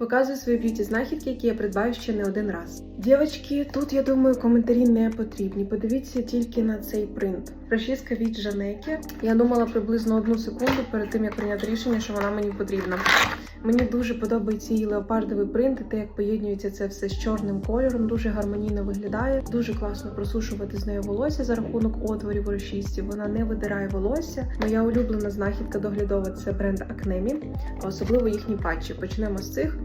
Показую свої б'юті знахідки, які я придбаю ще не один раз. Дівчатки, тут я думаю, коментарі не потрібні. Подивіться тільки на цей принт. Розчіска від Жанеки. Я думала приблизно одну секунду перед тим, як прийняти рішення, що вона мені потрібна. Мені дуже подобається її леопардовий принт, і те, як поєднується це все з чорним кольором, дуже гармонійно виглядає. Дуже класно просушувати з нею волосся за рахунок отворів у розчісці. Вона не видирає волосся. Моя улюблена знахідка доглядова це бренд Acnemi, а особливо їхні патчі. Почнемо з цих.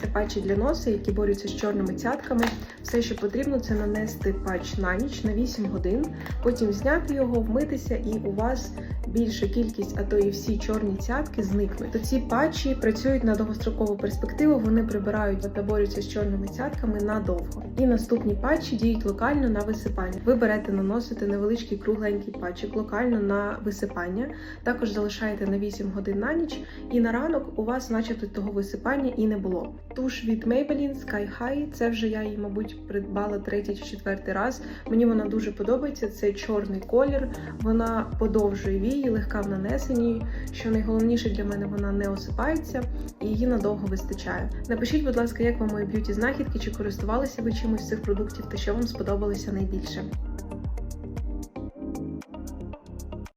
Це патчі для носа, які борються з чорними цятками. Все, що потрібно, це нанести патч на ніч на 8 годин, потім зняти його, вмитися, і у вас більша кількість, а то і всі чорні цятки зникнуть. То ці патчі працюють на довгострокову перспективу. Вони прибирають та борються з чорними цятками надовго. І наступні патчі діють локально на висипання. Ви берете наносите невеличкий кругленький патчик локально на висипання. Також залишаєте на 8 годин на ніч, і на ранок у вас, начебто, того висипання і не було. Туш від Maybelline Sky High, це вже я її, мабуть, придбала третій чи четвертий раз. Мені вона дуже подобається. Це чорний колір. Вона подовжує вії, легка в нанесенні. Що найголовніше для мене, вона не осипається і її надовго вистачає. Напишіть, будь ласка, як вам мої б'юті знахідки, чи користувалися ви чимось з цих продуктів та що вам сподобалося найбільше.